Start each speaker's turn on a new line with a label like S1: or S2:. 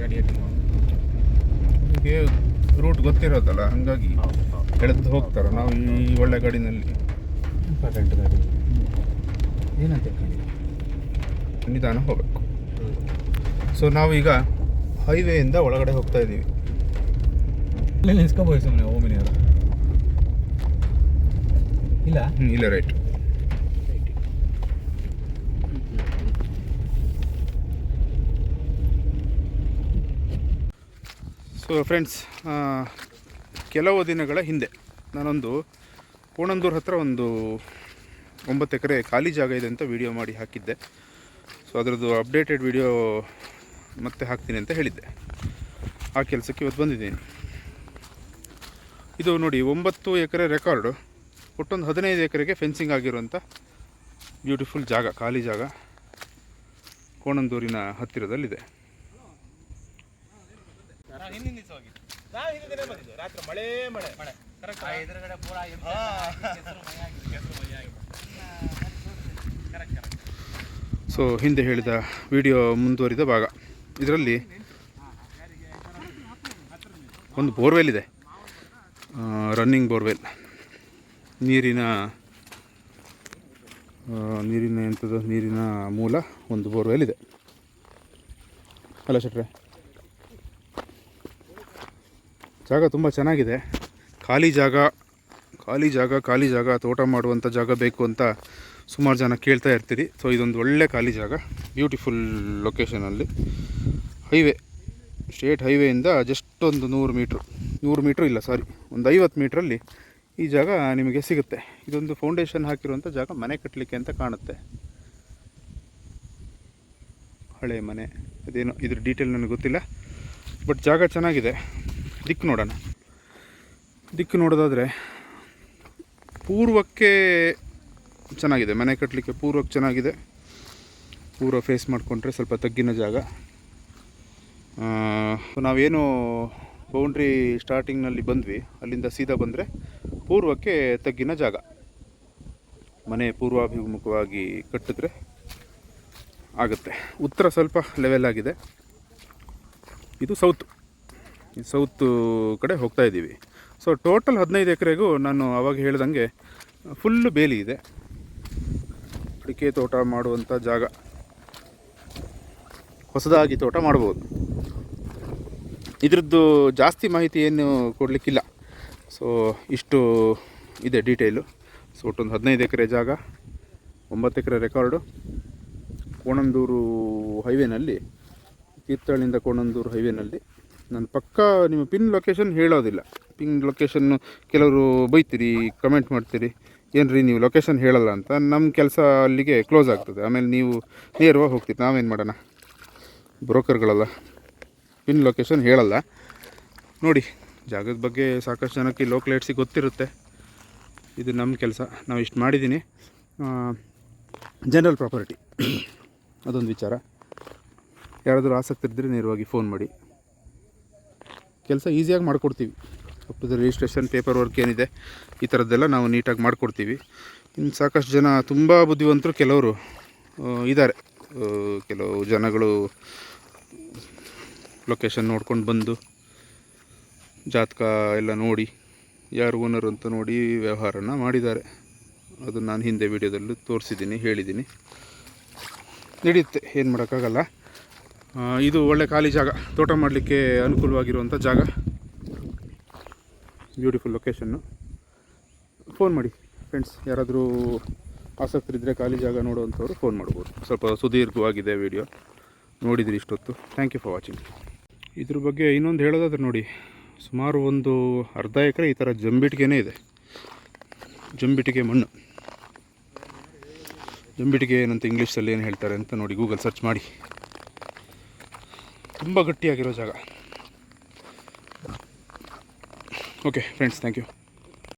S1: ಗಾಡಿ ಎತ್ತಿಕೊಂಡು
S2: ನಿಮಗೆ ರೂಟ್ ಗೊತ್ತಿರೋದಲ್ಲ ಹಂಗಾಗಿ ಎಳೆದು ಹೋಗ್ತಾರೆ? ನಾವು ಈ ಒಳ್ಳೆ ಗಾಡಿನಲ್ಲಿ.
S1: ಇಂಪಾರ್ಟೆಂಟ್ ಗಾಡಿ. ಏನಂತ
S2: ನಿಧಾನ ಹೋಗಬೇಕು. ಸೊ ನಾವೀಗ ಹೈವೇಯಿಂದ ಒಳಗಡೆ ಹೋಗ್ತಾ ಇದ್ದೀವಿ.
S1: ಇಲ್ಲೇ ನಿಲ್ಸ್ಕೊಬೋದು ಸುಮ್ಮನೆ ಓಮಿನಿಯವರು ಇಲ್ಲ?
S2: ಹ್ಞೂ ಇಲ್ಲ ರೈಟ್ ಸೊ ಫ್ರೆಂಡ್ಸ್ ಕೆಲವು ದಿನಗಳ ಹಿಂದೆ ನಾನೊಂದು ಕೋಣಂದೂರು ಹತ್ರ ಒಂದು ಒಂಬತ್ತು ಎಕರೆ ಖಾಲಿ ಜಾಗ ಇದೆ ಅಂತ ವಿಡಿಯೋ ಮಾಡಿ ಹಾಕಿದ್ದೆ. ಸೊ ಅದರದ್ದು ಅಪ್ಡೇಟೆಡ್ ವಿಡಿಯೋ ಮತ್ತೆ ಹಾಕ್ತೀನಿ ಅಂತ ಹೇಳಿದ್ದೆ. ಆ ಕೆಲಸಕ್ಕೆ ಇವತ್ತು ಬಂದಿದ್ದೀನಿ. ಇದು ನೋಡಿ ಒಂಬತ್ತು ಎಕರೆ ರೆಕಾರ್ಡು ಒಟ್ಟೊಂದು ಹದಿನೈದು ಎಕರೆಗೆ ಫೆನ್ಸಿಂಗ್ ಆಗಿರುವಂಥ ಬ್ಯೂಟಿಫುಲ್ ಜಾಗ, ಖಾಲಿ ಜಾಗ ಕೋಣಂದೂರಿನ ಹತ್ತಿರದಲ್ಲಿದೆ.
S1: ರಾತ್ರಿ ಮಳೆ ಮಳೆ. ಮಳೆ. ಎದುರುಗಡೆ ಪೂರ
S2: ಸೊ ಹಿಂದೆ ಹೇಳಿದ ವಿಡಿಯೋ ಮುಂದುವರಿದ ಭಾಗ. ಇದರಲ್ಲಿ ಒಂದು ಬೋರ್ವೆಲ್ ಇದೆ. ರನ್ನಿಂಗ್ ಬೋರ್ವೆಲ್ ನೀರಿನ ನೀರಿನ ಎಂಥದ್ದು ನೀರಿನ ಮೂಲ ಒಂದು ಬೋರ್ವೆಲ್ ಇದೆ. ಅಲ್ಲ ಶೆಟ್ರೆ. ಜಾಗ ತುಂಬ ಚೆನ್ನಾಗಿದೆ. ಖಾಲಿ ಜಾಗ ಖಾಲಿ ಜಾಗ ಖಾಲಿ ಜಾಗ, ತೋಟ ಮಾಡುವಂಥ ಜಾಗ ಬೇಕು ಅಂತ ಸುಮಾರು ಜನ ಕೇಳ್ತಾ ಇರ್ತೀರಿ. ಸೊ ಇದೊಂದು ಒಳ್ಳೆ ಖಾಲಿ ಜಾಗ ಬ್ಯೂಟಿಫುಲ್ ಲೊಕೇಶನಲ್ಲಿ ಹೈವೇ ಸ್ಟೇಟ್ ಹೈವೇಯಿಂದ ಜಸ್ಟ್ ಒಂದು ನೂರು ಮೀಟ್ರ್. ನೂರು ಮೀಟ್ರ್ ಇಲ್ಲ ಸಾರಿ ಒಂದು ಐವತ್ತು ಮೀಟ್ರಲ್ಲಿ ಈ ಜಾಗ ನಿಮಗೆ ಸಿಗುತ್ತೆ. ಇದೊಂದು ಫೌಂಡೇಶನ್ ಹಾಕಿರುವಂಥ ಜಾಗ, ಮನೆ ಕಟ್ಟಲಿಕ್ಕೆ ಅಂತ ಕಾಣುತ್ತೆ. ಹಳೆ ಮನೆ, ಅದೇನೋ, ಇದ್ರ ಡೀಟೇಲ್ ನನಗೆ ಗೊತ್ತಿಲ್ಲ ಬಟ್ ಜಾಗ ಚೆನ್ನಾಗಿದೆ. ದಿಕ್ಕು ನೋಡೋಣ. ದಿಕ್ಕು ನೋಡೋದಾದರೆ ಪೂರ್ವಕ್ಕೆ ಚೆನ್ನಾಗಿದೆ, ಮನೆ ಕಟ್ಟಲಿಕ್ಕೆ ಪೂರ್ವಕ್ಕೆ ಚೆನ್ನಾಗಿದೆ. ಪೂರ್ವ ಫೇಸ್ ಮಾಡಿಕೊಂಡ್ರೆ ಸ್ವಲ್ಪ ತಗ್ಗಿನ ಜಾಗ. ನಾವೇನು ಬೌಂಡ್ರಿ ಸ್ಟಾರ್ಟಿಂಗ್ನಲ್ಲಿ ಬಂದ್ವಿ, ಅಲ್ಲಿಂದ ಸೀದಾ ಬಂದರೆ ಪೂರ್ವಕ್ಕೆ ತಗ್ಗಿನ ಜಾಗ. ಮನೆ ಪೂರ್ವಾಭಿಮುಖವಾಗಿ ಕಟ್ಟಿದ್ರೆ ಆಗುತ್ತೆ. ಉತ್ತರ ಸ್ವಲ್ಪ ಲೆವೆಲ್ ಆಗಿದೆ. ಇದು ಸೌತ್ ಸೌತ್ ಕಡೆ ಹೋಗ್ತಾ ಇದ್ದೀವಿ. ಸೊ ಟೋಟಲ್ ಹದಿನೈದು ಎಕರೆಗೂ ನಾನು ಅವಾಗ ಹೇಳ್ದಂಗೆ ಫುಲ್ಲು ಬೇಲಿ ಇದೆ. ಅಡಿಕೆ ತೋಟ ಮಾಡುವಂಥ ಜಾಗ. ಹೊಸದಾಗಿ ತೋಟ ಮಾಡ್ಬೋದು. ಇದರದ್ದು ಜಾಸ್ತಿ ಮಾಹಿತಿ ಏನು ಕೊಡಲಿಕ್ಕಿಲ್ಲ. ಸೊ ಇಷ್ಟು ಇದೆ ಡೀಟೇಲು ಸೊ ಒಟ್ಟೊಂದು ಹದಿನೈದು ಎಕರೆ ಜಾಗ, ಒಂಬತ್ತು ಎಕರೆ ರೆಕಾರ್ಡು ಕೋಣಂದೂರು ಹೈವೇನಲ್ಲಿ ತೀರ್ಥಹಳ್ಳಿಯಿಂದ ಕೋಣಂದೂರು ಹೈವೇನಲ್ಲಿ ನಾನು ಪಕ್ಕ ನಿಮ್ಮ ಪಿನ್ ಲೊಕೇಶನ್ ಹೇಳೋದಿಲ್ಲ. ಪಿನ್ ಲೊಕೇಶನ್ನು ಕೆಲವರು ಬೈತೀರಿ ಕಮೆಂಟ್ ಮಾಡ್ತೀರಿ. ಏನು ನೀವು ಲೊಕೇಶನ್ ಹೇಳಲ್ಲ ಅಂತ ನಮ್ಮ ಕೆಲಸ ಅಲ್ಲಿಗೆ ಕ್ಲೋಸ್ ಆಗ್ತದೆ. ಆಮೇಲೆ ನೀವು ನೇರವಾಗಿ ಹೋಗ್ತೀರಿ. ನಾವೇನು ಮಾಡೋಣ? ಬ್ರೋಕರ್ಗಳಲ್ಲ ಪಿನ್ ಲೊಕೇಶನ್ ಹೇಳಲ್ಲ. ನೋಡಿ, ಜಾಗದ ಬಗ್ಗೆ ಸಾಕಷ್ಟು ಜನಕ್ಕೆ ಲೋಕಲೈಟ್ಸಿಗೆ ಗೊತ್ತಿರುತ್ತೆ. ಇದು ನಮ್ಮ ಕೆಲಸ. ನಾವು ಇಷ್ಟು ಮಾಡಿದ್ದೀನಿ ಜನರಲ್ ಪ್ರಾಪರ್ಟಿ ಅದೊಂದು ವಿಚಾರ. ಯಾರಾದರೂ ಆಸಕ್ತಿ ಇದ್ದರೆ ನೇರವಾಗಿ ಫೋನ್ ಮಾಡಿ. ಕೆಲಸ ಈಸಿಯಾಗಿ ಮಾಡಿಕೊಡ್ತೀವಿ. Up to the registration paper work ಏನಿದೆ, ಈ ಥರದ್ದೆಲ್ಲ ನಾವು ನೀಟಾಗಿ ಮಾಡಿಕೊಡ್ತೀವಿ. ಇನ್ನು ಸಾಕಷ್ಟು ಜನ ತುಂಬ ಬುದ್ಧಿವಂತರು ಕೆಲವರು ಇದ್ದಾರೆ. ಕೆಲವು ಜನಗಳು ಲೊಕೇಶನ್ ನೋಡ್ಕೊಂಡು ಬಂದು, ಜಾತಕ ಎಲ್ಲ ನೋಡಿ, ಯಾರು ಓನರ್ ಅಂತ ನೋಡಿ ವ್ಯವಹಾರನ ಮಾಡಿದ್ದಾರೆ. ಅದು ನಾನು ಹಿಂದೆ ವಿಡಿಯೋದಲ್ಲೂ ತೋರಿಸಿದ್ದೀನಿ, ಹೇಳಿದ್ದೀನಿ. ನಡೆಯುತ್ತೆ ಏನು ಮಾಡೋಕ್ಕಾಗಲ್ಲ. ಇದು ಒಳ್ಳೆ ಖಾಲಿ ಜಾಗ. ತೋಟ ಮಾಡಲಿಕ್ಕೆ ಅನುಕೂಲವಾಗಿರುವಂಥ ಜಾಗ. ಬ್ಯೂಟಿಫುಲ್ ಲೊಕೇಶನ್ನು ಫೋನ್ ಮಾಡಿ. ಫ್ರೆಂಡ್ಸ್ ಯಾರಾದರೂ ಆಸಕ್ತಿ ಇದ್ದರೆ ಖಾಲಿ ಜಾಗ ನೋಡುವಂಥವ್ರು ಫೋನ್ ಮಾಡ್ಬೋದು. ಸ್ವಲ್ಪ ಸುದೀರ್ಘವಾಗಿದೆ ವಿಡಿಯೋ ನೋಡಿದಿರಿ ಇಷ್ಟೊತ್ತು. ಥ್ಯಾಂಕ್ ಯು ಫಾರ್ ವಾಚಿಂಗ್ ಇದ್ರ ಬಗ್ಗೆ ಇನ್ನೊಂದು ಹೇಳೋದಾದ್ರೆ ನೋಡಿ, ಸುಮಾರು ಒಂದು ಅರ್ಧ ಎಕರೆ ಈ ಥರ ಜಂಬಿಟಿಗೆನೇ ಇದೆ. ಜಂಬಿಟಿಗೆ ಮಣ್ಣು. ಜಂಬಿಟಿಗೆ ಏನಂತ ಇಂಗ್ಲೀಷಲ್ಲಿ ಏನು ಹೇಳ್ತಾರೆ ಅಂತ ನೋಡಿ ಗೂಗಲ್ ಸರ್ಚ್ ಮಾಡಿ. ತುಂಬ ಗಟ್ಟಿಯಾಗಿರೋ ಜಾಗ. Okay friends thank you